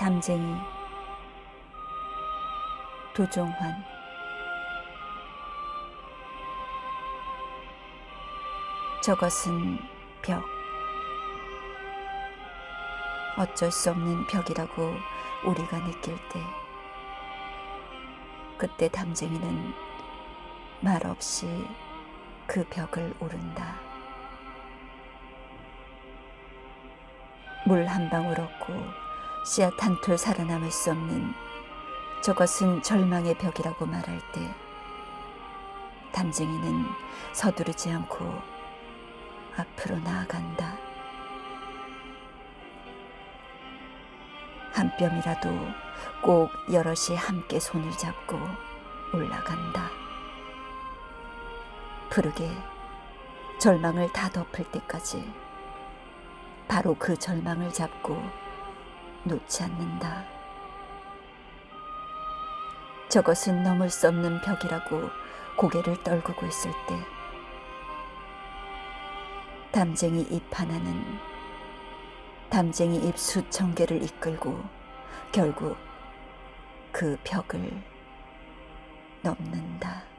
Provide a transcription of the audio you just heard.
담쟁이 도종환 저것은 벽 어쩔 수 없는 벽이라고 우리가 느낄 때 그때 담쟁이는 말없이 그 벽을 오른다. 물 한 방울 없고 씨앗 한 톨 살아남을 수 없는 저것은 절망의 벽이라고 말할 때 담쟁이는 서두르지 않고 앞으로 나아간다. 한 뼘이라도 꼭 여럿이 함께 손을 잡고 올라간다. 푸르게 절망을 다 덮을 때까지 바로 그 절망을 잡고 놓지 않는다. 저것은 넘을 수 없는 벽이라고 고개를 떨구고 있을 때 담쟁이 잎 하나는 담쟁이 잎 수천 개를 이끌고 결국 그 벽을 넘는다.